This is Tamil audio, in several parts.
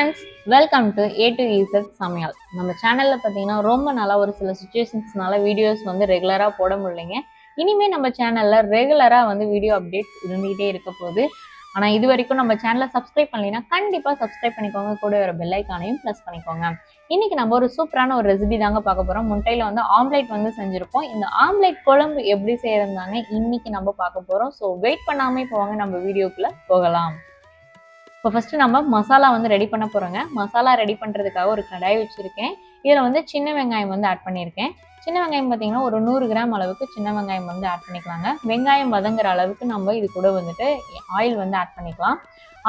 Friends welcome to A to Z சமையல். நம்ம சேனலில் பார்த்தீங்கன்னா ரொம்ப நல்லா ஒரு சில சுச்சுவேஷன்ஸ்னால வீடியோஸ் வந்து ரெகுலராக போட முடியலைங்க. இனிமே நம்ம சேனலில் ரெகுலராக வந்து வீடியோ அப்டேட் இருந்துகிட்டே இருக்க போகுது. ஆனால் இது வரைக்கும் நம்ம சேனலை சப்ஸ்கிரைப் பண்ணலைன்னா கண்டிப்பாக சப்ஸ்கிரைப் பண்ணிக்கோங்க. கூட ஒரு பெல்லைக்கானையும் ப்ளஸ் ப்ரெஸ் பண்ணிக்கோங்க. இன்னைக்கு நம்ம ஒரு சூப்பரான ஒரு ரெசிபி தாங்க பார்க்க போகிறோம் முட்டையில் வந்து ஆம்லேட் வந்து செஞ்சுருப்போம் இந்த ஆம்லேட் குழம்பு எப்படி செய்யறதுனாங்க இன்னைக்கு நம்ம பார்க்க போகிறோம் ஸோ வெயிட் பண்ணாமல் போவாங்க நம்ம வீடியோக்குள்ளே போகலாம். இப்போ ஃபஸ்ட்டு நம்ம மசாலா வந்து ரெடி பண்ண போகிறோங்க மசாலா ரெடி பண்ணுறதுக்காக ஒரு கடாய் வச்சுருக்கேன். இதில் வந்து சின்ன வெங்காயம் வந்து ஆட் பண்ணியிருக்கேன் சின்ன வெங்காயம் பார்த்தீங்கன்னா ஒரு நூறு கிராம் அளவுக்கு சின்ன வெங்காயம் வந்து ஆட் பண்ணிக்கலாங்க. வெங்காயம் வதங்குற அளவுக்கு நம்ம இது கூட வந்துட்டு ஆயில் வந்து ஆட் பண்ணிக்கலாம்.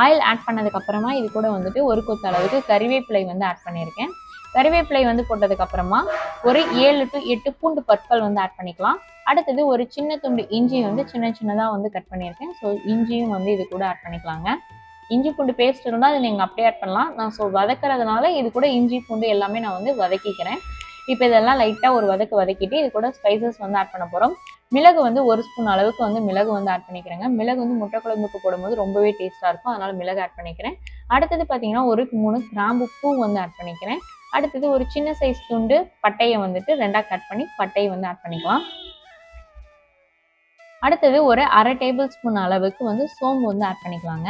ஆயில் ஆட் பண்ணதுக்கப்புறமா இது கூட வந்துட்டு ஒரு கொத்து அளவுக்கு கறிவேப்பிலை வந்து ஆட் பண்ணியிருக்கேன் கறிவேப்பிலை வந்து போட்டதுக்கப்புறமா ஒரு ஏழு டு எட்டு பூண்டு பற்கள் வந்து ஆட் பண்ணிக்கலாம். அடுத்தது ஒரு சின்ன துண்டு இஞ்சி வந்து சின்ன சின்னதாக வந்து கட் பண்ணியிருக்கேன் ஸோ இஞ்சியும் வந்து இது கூட ஆட் பண்ணிக்கலாங்க. இஞ்சி பூண்டு பேஸ்ட் இருந்தால் அதை நீங்கள் அப்படியே ஆட் பண்ணலாம். நான் ஸோ வதக்கிறதுனால இது கூட இஞ்சி பூண்டு எல்லாமே நான் வந்து வதக்கிக்கிறேன். இப்போ இதெல்லாம் லைட்டாக ஒரு வதக்கு வதக்கிட்டு இது கூட ஸ்பைசஸ் வந்து ஆட் பண்ண போகிறோம் மிளகு வந்து ஒரு ஸ்பூன் அளவுக்கு வந்து மிளகு வந்து ஆட் பண்ணிக்கிறேங்க. மிளகு வந்து முட்டை குழம்புக்கு போடும்போது ரொம்பவே டேஸ்ட்டாக இருக்கும். அதனால் மிளகு ஆட் பண்ணிக்கிறேன். அடுத்தது பார்த்தீங்கன்னா ஒரு மூணு கிராம்பு பூ வந்து ஆட் பண்ணிக்கிறேன். அடுத்தது ஒரு சின்ன சைஸ் துண்டு பட்டையை வந்துட்டு ரெண்டாக கட் பண்ணி பட்டையை வந்து ஆட் பண்ணிக்கலாம். அடுத்தது ஒரு அரை டேபிள் ஸ்பூன் அளவுக்கு வந்து சோம்பு வந்து ஆட் பண்ணிக்கலாங்க.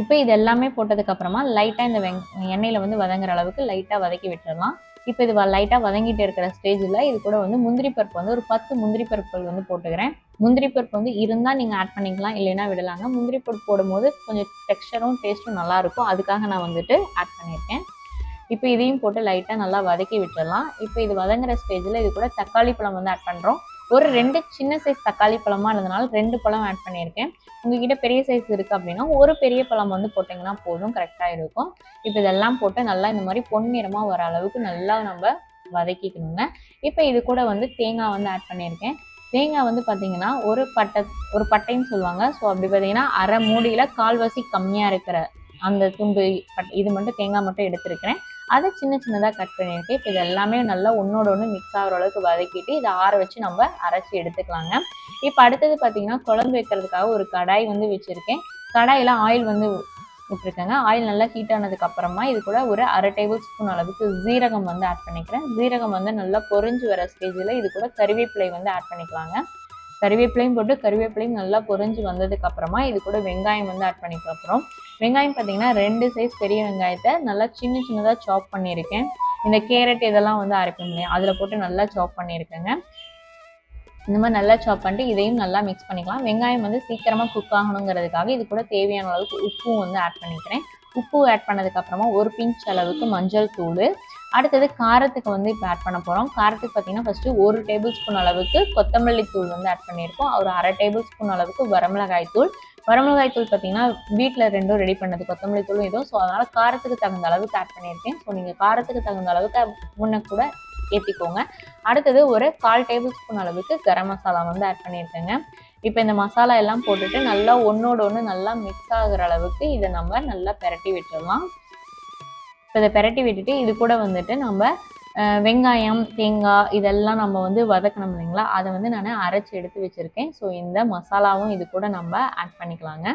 இப்போ இது எல்லாமே போட்டதுக்கு அப்புறமா லைட்டாக இந்த வெங் எண்ணெயில் வந்து வதங்குற அளவுக்கு லைட்டாக வதக்கி விட்டுடலாம் இப்போ இது லைட்டாக வதங்கிட்டு இருக்கிற ஸ்டேஜில் இது கூட வந்து முந்திரி பருப்பு வந்து ஒரு பத்து முந்திரி பருப்புகள் வந்து போட்டுக்கிறேன். முந்திரி பருப்பு வந்து இருந்தால் நீங்கள் ஆட் பண்ணிக்கலாம் இல்லைன்னா விடலாங்க. முந்திரி பருப்பு போடும்போது கொஞ்சம் டெக்ஸ்டரும் டேஸ்ட்டும் நல்லாயிருக்கும் அதுக்காக நான் வந்துட்டு ஆட் பண்ணியிருக்கேன். இப்போ இதையும் போட்டு லைட்டாக நல்லா வதக்கி விட்டுடலாம் இப்போ இது வதங்குற ஸ்டேஜில் இது கூட தக்காளி பழம் வந்து ஆட் பண்ணுறோம் ஒரு ரெண்டு சின்ன சைஸ் தக்காளி பழமாக இருந்தனால ரெண்டு பழம் ஆட் பண்ணியிருக்கேன். உங்ககிட்ட பெரிய சைஸ் இருக்குது அப்படின்னா ஒரு பெரிய பழம் வந்து போட்டிங்கன்னா போதும் கரெக்டாக இருக்கும். இப்போ இதெல்லாம் போட்டு நல்லா இந்த மாதிரி பொன்னிறமாக வர அளவுக்கு நல்லா நம்ம வதக்கிக்கணுங்க. இப்போ இது கூட வந்து தேங்காய் வந்து ஆட் பண்ணியிருக்கேன். தேங்காய் வந்து பார்த்தீங்கன்னா ஒரு பட்டை ஒரு பட்டைன்னு சொல்லுவாங்க. ஸோ அப்படி பார்த்தீங்கன்னா அரை மூடியில் கால்வாசி கம்மியாக இருக்கிற அந்த துண்டு பட் இது மட்டும் தேங்காய் மட்டும் எடுத்திருக்கிறேன். அதை சின்ன சின்னதாக கட் பண்ணியிருக்கேன் இப்போ இது எல்லாமே நல்லா ஒன்றோட ஒன்று மிக்ஸ் ஆகிற அளவுக்கு வதக்கிட்டு இதை ஆற வச்சு நம்ம அரைச்சி எடுத்துக்கலாங்க. இப்போ அடுத்தது பார்த்தீங்கன்னா குழம்பு வைக்கிறதுக்காக ஒரு கடாய் வந்து வச்சுருக்கேன். கடாயில் ஆயில் வந்து விட்டுருக்கேங்க. ஆயில் நல்லா ஹீட் ஆனதுக்கு அப்புறமா இது கூட ஒரு அரை டேபிள் ஸ்பூன் அளவுக்கு ஜீரகம் வந்து ஆட் பண்ணிக்கிறேன். ஜீரகம் வந்து நல்லா பொறிஞ்சு வர ஸ்டேஜில் இது கூட கருவேப்பிலை வந்து ஆட் பண்ணிக்கலாங்க. கறிவேப்பிலையும் போட்டு கருவேப்பிலையும் நல்லா பொறிஞ்சு வந்ததுக்கு அப்புறமா இது கூட வெங்காயம் வந்து ஆட் பண்ணிக்க அப்புறம் வெங்காயம் பார்த்தீங்கன்னா ரெண்டு சைஸ் பெரிய வெங்காயத்தை நல்லா சின்ன சின்னதாக சாப் பண்ணியிருக்கேன். இந்த கேரட் இதெல்லாம் வந்து அரைப்போம் இல்லையா? அதில் போட்டு நல்லா சாப் பண்ணியிருக்கேங்க. இந்த மாதிரி நல்லா சாப் பண்ணிட்டு இதையும் நல்லா மிக்ஸ் பண்ணிக்கலாம். வெங்காயம் வந்து சீக்கிரமாக குக் ஆகணுங்கிறதுக்காக இது கூட தேவையான அளவுக்கு உப்பும் வந்து ஆட் பண்ணிக்கிறேன். உப்பு ஆட் பண்ணதுக்கப்புறமா ஒரு பிஞ்ச் அளவுக்கு மஞ்சள் தூள். அடுத்தது காரத்துக்கு வந்து இப்போ ஆட் பண்ண போகிறோம் காரத்துக்கு பார்த்தீங்கன்னா ஃபஸ்ட்டு ஒரு டேபிள் ஸ்பூன் அளவுக்கு கொத்தமல்லி தூள் வந்து ஆட் பண்ணியிருக்கோம். ஒரு அரை டேபிள் ஸ்பூன் அளவுக்கு வரமிளகாய் தூள். வரமிளகாய் தூள் பார்த்தீங்கன்னா வீட்டில் ரெண்டும் ரெடி பண்ணது கொத்தமல்லி தூளும் இதுவும். ஸோ அதனால் காரத்துக்கு தகுந்த அளவுக்கு ஆட் பண்ணியிருக்கேன். ஸோ நீங்கள் காரத்துக்கு தகுந்த அளவுக்கு முன்ன கூட ஏற்றிக்கோங்க அடுத்தது ஒரு கால் டேபிள் ஸ்பூன் அளவுக்கு கரம் மசாலா வந்து ஆட் பண்ணியிருக்கேங்க. இப்போ இந்த மசாலா எல்லாம் போட்டுட்டு நல்லா ஒன்றோட ஒன்று நல்லா மிக்ஸ் ஆகுற அளவுக்கு இதை நம்ம நல்லா பெரட்டி விட்டுடலாம் இப்போ இதை பெரட்டி விட்டுட்டு இது கூட வந்துட்டு நம்ம வெங்காயம் தேங்காய் இதெல்லாம் நம்ம வந்து வதக்கணும் இல்லைங்களா? அதை வந்து நான் அரைச்சி எடுத்து வச்சுருக்கேன். ஸோ இந்த மசாலாவும் இது கூட நம்ம ஆட் பண்ணிக்கலாங்க.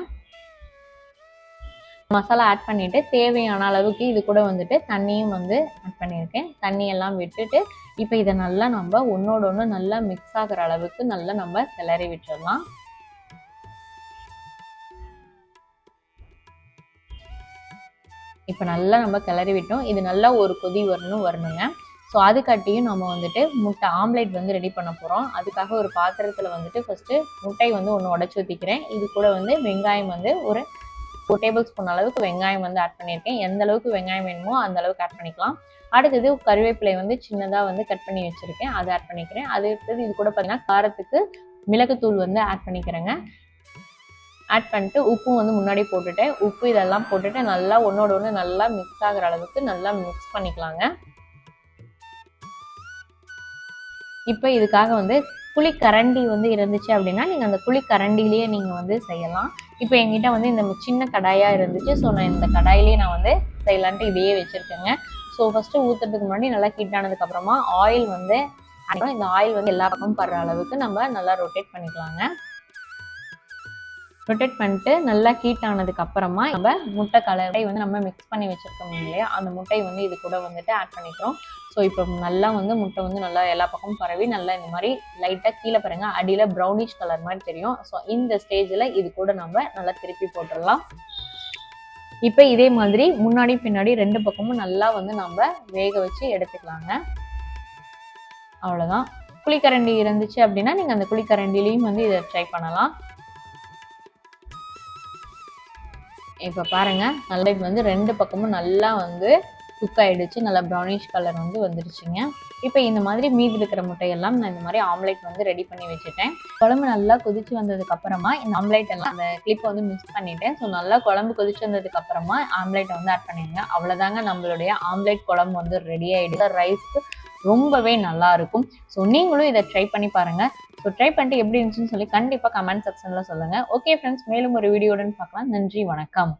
மசாலா ஆட் பண்ணிவிட்டு தேவையான அளவுக்கு இது கூட வந்துட்டு தண்ணியும் வந்து ஆட் பண்ணியிருக்கேன். தண்ணியெல்லாம் விட்டுட்டு இப்போ இதை நல்லா நம்ம ஒன்றோட ஒன்று நல்லா மிக்ஸ் ஆகிற அளவுக்கு நல்லா நம்ம கிளறி விட்டுடலாம் இப்போ நல்லா நம்ம கிளறி விட்டோம். இது நல்லா ஒரு கொதி வரணும் வரணுங்க. ஸோ அதுக்காட்டியும் நம்ம வந்துட்டு முட்டை ஆம்லேட் வந்து ரெடி பண்ண போகிறோம் அதுக்காக ஒரு பாத்திரத்தில் வந்துட்டு ஃபஸ்ட்டு முட்டை வந்து ஒன்று உடச்சி ஊற்றிக்கிறேன் இது கூட வந்து வெங்காயம் வந்து ஒரு ஒரு டேபிள் ஸ்பூன் அளவுக்கு வெங்காயம் வந்து ஆட் பண்ணியிருக்கேன். எந்த அளவுக்கு வெங்காயம் வேணுமோ அந்த அளவுக்கு ஆட் பண்ணிக்கலாம். அடுத்தது கருவேப்பிலை வந்து சின்னதாக வந்து கட் பண்ணி வச்சுருக்கேன். அதை ஆட் பண்ணிக்கிறேன். அது அடுத்தது இது கூட பார்த்தீங்கன்னா காரத்துக்கு மிளகுத்தூள் வந்து ஆட் பண்ணிக்கிறேங்க. ஆட் பண்ணிட்டு உப்பும் வந்து முன்னாடி போட்டுட்டேன். உப்பு இதெல்லாம் போட்டுட்டு நல்லா ஒன்றோட ஒன்று நல்லா மிக்ஸ் ஆகிற அளவுக்கு நல்லா மிக்ஸ் பண்ணிக்கலாங்க. இப்போ இதுக்காக வந்து குழிக்கரண்டி வந்து இருந்துச்சு அப்படின்னா நீங்கள் அந்த புளி கரண்டிலேயே நீங்கள் வந்து செய்யலாம். இப்போ எங்கிட்ட வந்து இந்த சின்ன கடாயாக இருந்துச்சு. ஸோ நான் இந்த கடாயிலேயே நான் வந்து செய்யலான்ட்டு இதையே வச்சுருக்கேங்க. ஸோ ஃபஸ்ட்டு ஊற்றுறதுக்கு முன்னாடி நல்லா ஹீட் ஆனதுக்கப்புறமா ஆயில் வந்து இந்த ஆயில் வந்து எல்லா பக்கமும் படுற அளவுக்கு நம்ம நல்லா ரொட்டேட் பண்ணிக்கலாங்க. ரொட்டேட் பண்ணிட்டு நல்லா ஹீட் ஆனதுக்கு அப்புறமா நம்ம முட்டை கலரை வந்து நம்ம மிக்ஸ் பண்ணி வச்சிருக்கோம் இல்லையா? அந்த முட்டை வந்து இது கூட வந்துட்டு ஆட் பண்ணிக்கிறோம். ஸோ இப்போ நல்லா வந்து முட்டை வந்து நல்லா எல்லா பக்கமும் பரவி நல்லா இந்த மாதிரி லைட்டாக கீழே பாருங்க. அடியில் ப்ரௌனிஷ் கலர் மாதிரி தெரியும். ஸோ இந்த ஸ்டேஜில் இது கூட நம்ம நல்லா திருப்பி போட்டுடலாம். இப்போ இதே மாதிரி முன்னாடி பின்னாடி ரெண்டு பக்கமும் நல்லா வந்து நம்ம வேக வச்சு எடுத்துக்கலாங்க. அவ்வளோதான் குழிக்கரண்டி இருந்துச்சு அப்படின்னா நீங்கள் அந்த குழிக்கரண்டிலையும் வந்து இதை ட்ரை பண்ணலாம். இப்போ பாருங்கள் நல்லா இப்போ வந்து ரெண்டு பக்கமும் நல்லா வந்து குக் ஆகிடுச்சு நல்லா ப்ரௌனிஷ் கலர் வந்து வந்துருச்சுங்க. இப்போ இந்த மாதிரி மீதி இருக்கிற முட்டையெல்லாம் நான் இந்த மாதிரி ஆம்லேட் வந்து ரெடி பண்ணி வச்சுட்டேன். குழம்பு நல்லா கொதிச்சு வந்ததுக்கு அப்புறமா இந்த ஆம்லேட் எல்லாம் அந்த கிளிப்பை வந்து மிக்ஸ் பண்ணிட்டேன். ஸோ நல்லா குழம்பு கொதிச்சு வந்ததுக்கு அப்புறமா ஆம்லேட்டை வந்து ஆட் பண்ணிடுங்க. அவ்வளோதாங்க நம்மளுடைய ஆம்லேட் குழம்பு வந்து ரெடி ஆயிடுது ரைஸ்க்கு ரொம்பவே நல்லா இருக்கும். ஸோ நீங்களும் இதை ட்ரை பண்ணி பாருங்கள் ஸோ ட்ரை பண்ணிட்டு எப்படி இருந்துச்சுன்னு சொல்லி கண்டிப்பாக கமெண்ட் செக்ஷனில் சொல்லுங்க. ஓகே ஃப்ரெண்ட்ஸ் மேலும் ஒரு வீடியோடன் பார்க்கலாம். நன்றி வணக்கம்.